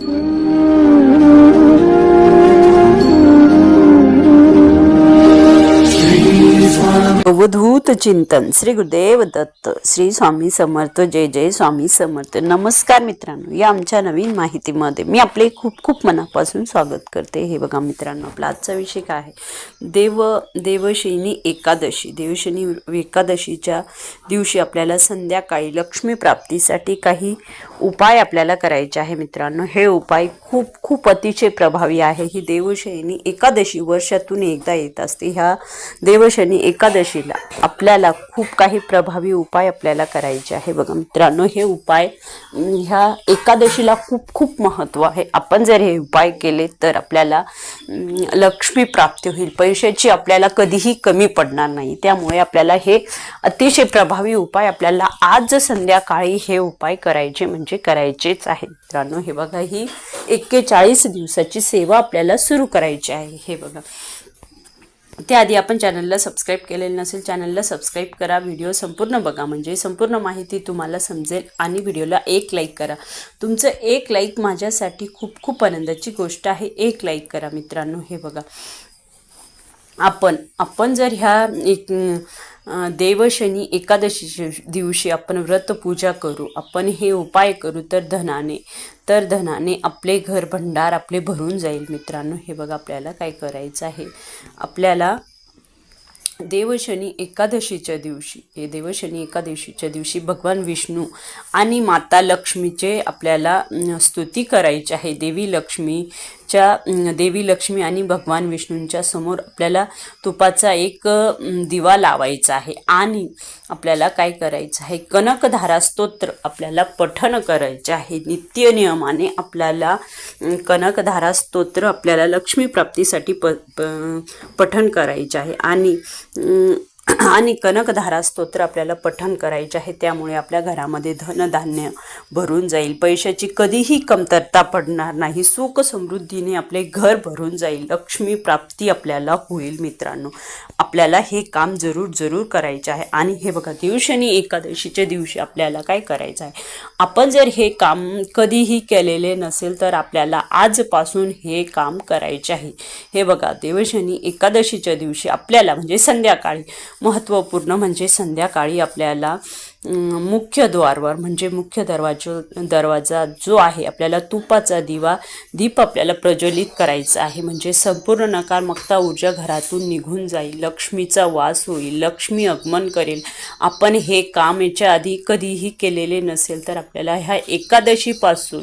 Thank you. Avadhoot चिंतन श्री गुरुदेव दत्त श्री स्वामी समर्थ जय जय स्वामी समर्थ. नमस्कार मित्रांनो या आमच्या नवीन माहितीमध्ये मी आपले खूप खूप मनापासून स्वागत करते. हे बघा मित्रांनो आपला आजचा विषय काय आहे? देव देवशैनी एकादशी. देवशैनी एकादशीच्या दिवशी आपल्याला संध्याकाळी लक्ष्मी प्राप्तीसाठी काही उपाय आपल्याला करायचे आहे मित्रांनो. हे उपाय खूप खूप अतिशय प्रभावी आहे. ही देवशैनी एकादशी वर्षातून एकदा येत असते. ह्या देवशनी एकादशीला आपल्याला खूप काही प्रभावी उपाय आपल्याला करायचे आहे. बघा मित्रांनो हे उपाय ह्या एकादशीला खूप खूप महत्त्व आहे. आपण जर हे उपाय केले तर आपल्याला लक्ष्मी प्राप्ती होईल. पैशाची आपल्याला कधीही कमी पडणार नाही. त्यामुळे आपल्याला हे अतिशय प्रभावी उपाय आपल्याला आज संध्याकाळी हे उपाय करायचे म्हणजे करायचेच आहे. मित्रांनो हे बघा ही एक्केचाळीस दिवसाची सेवा आपल्याला सुरू करायची आहे. हे बघा त्याआधी आपण चॅनलला सबस्क्राईब केलेलं नसेल चॅनलला सबस्क्राईब करा. व्हिडिओ संपूर्ण बघा. म्हणजे संपूर्ण माहिती तुम्हाला समजेल आणि व्हिडिओला एक लाईक करा. तुमचं एक लाईक माझ्यासाठी खूप खूप आनंदाची गोष्ट आहे. एक लाईक करा मित्रांनो. हे बघा. आपण आपण जर ह्या एक देवशनी एकादशीच्या दिवशी आपण व्रत पूजा करू आपण हे उपाय करू तर धनाने तर धनाने आपले घर भंडार आपले भरून जाईल मित्रांनो. हे बघा आपल्याला काय करायचं आहे. आपल्याला देवशनी एकादशीच्या दिवशी हे देवशनी एकादशीच्या दिवशी भगवान विष्णू आणि माता लक्ष्मीचे आपल्याला स्तुती करायची आहे. देवी लक्ष्मी च्या देवी लक्ष्मी आणि भगवान विष्णूंच्या समोर आपल्याला तुपाचा एक दिवा लावायचा आहे आणि आपल्याला काय करायचं आहे? कनकधारा स्तोत्र आपल्याला पठण करायचे आहे. नित्य नियमाने आपल्याला कनकधारा स्तोत्र आपल्याला लक्ष्मी प्राप्तीसाठी प प- करायचे आहे. आणि आणि कनकधारा स्तोत्र आपल्याला पठण करायचे आहे त्यामुळे आपल्या घरामध्ये धनधान्य भरून जाईल. पैशाची कधीही कमतरता पडणार नाही. सुख समृद्धीने आपले घर भरून जाईल. लक्ष्मी प्राप्ती आपल्याला होईल मित्रांनो. आपल्याला हे काम जरूर जरूर करायचे आहे. आणि हे बघा दिवशनी एकादशीच्या दिवशी आपल्याला काय करायचं आहे? आपण जर हे काम कधीही केलेले नसेल तर आपल्याला आजपासून हे काम करायचे आहे. हे बघा देवशनी एकादशीच्या दिवशी आपल्याला म्हणजे संध्याकाळी महत्त्वपूर्ण म्हणजे संध्याकाळी आपल्याला मुख्य द्वारवर म्हणजे मुख्य दरवाजो दरवाजा जो आहे आपल्याला तुपाचा दिवा दीप आपल्याला प्रज्वलित करायचा आहे. म्हणजे संपूर्ण नकारात्मकता ऊर्जा घरातून निघून जाईल. लक्ष्मीचा वास होईल. लक्ष्मी आगमन करेल. आपण हे काम याच्या आधी कधीही केलेले नसेल तर आपल्याला ह्या एकादशीपासून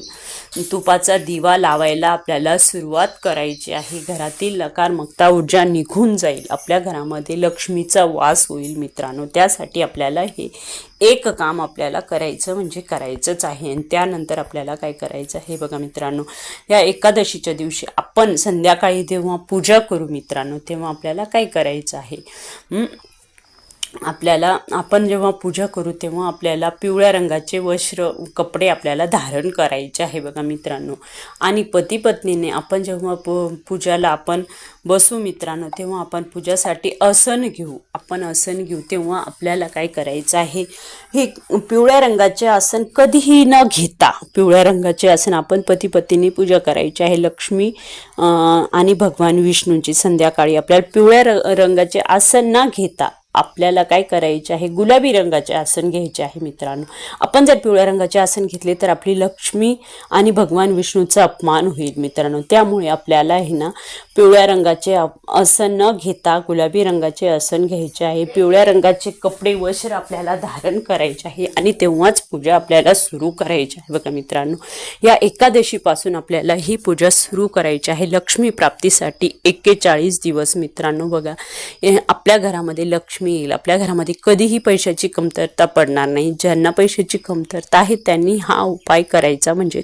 तुपाचा दिवा लावायला आपल्याला सुरुवात करायची आहे. घरातील नकारात्मकता ऊर्जा निघून जाईल. आपल्या घरामध्ये लक्ष्मीचा वास होईल मित्रांनो. त्यासाठी आपल्याला हे एक काम आपल्याला करायचं म्हणजे करायचंच आहे. आणि त्यानंतर आपल्याला काय करायचं हे बघा मित्रांनो या एकादशीच्या दिवशी आपण संध्याकाळी जेव्हा पूजा करू मित्रांनो तेव्हा आपल्याला काय करायचं आहे? आपल्याला आपण जेव्हा पूजा करू तेव्हा आपल्याला पिवळ्या रंगाचे वस्त्र कपडे आपल्याला धारण करायचे आहे बघा मित्रांनो. आणि पती पत्नीने आपण जेव्हा प पूजाला आपण बसू मित्रांनो तेव्हा आपण पूजासाठी आसन घेऊ. आपण आसन घेऊ तेव्हा आपल्याला काय करायचं आहे? हे पिवळ्या रंगाचे आसन कधीही न घेता पिवळ्या रंगाचे आसन आपण पती पत्नीने पूजा करायची आहे. लक्ष्मी आणि भगवान विष्णूंची संध्याकाळी आपल्याला पिवळ्या रंगाचे आसन न घेता आपल्याला काय करायचे आहे? गुलाबी रंगाचे आसन घ्यायचे आहे मित्रांनो. आपण जर पिवळ्या रंगाचे आसन घेतले तर आपली लक्ष्मी आणि भगवान विष्णूचा अपमान होईल मित्रांनो. त्यामुळे आपल्याला हे ना पिवळ्या रंगाचे आसन न घेता गुलाबी रंगाचे आसन घ्यायचे आहे. पिवळ्या रंगाचे कपडे वस्त्र आपल्याला धारण करायचे आहे आणि तेव्हाच पूजा आपल्याला सुरू करायची आहे बघा मित्रांनो. या एकादशीपासून आपल्याला ही पूजा सुरू करायची आहे. लक्ष्मी प्राप्तीसाठी एक्केचाळीस दिवस मित्रांनो बघा. आपल्या घरामध्ये लक्ष्मी येईल आपल्या घरामध्ये कधीही पैशाची कमतरता पडणार नाही. ज्यांना पैशाची कमतरता आहे त्यांनी हा उपाय करायचा म्हणजे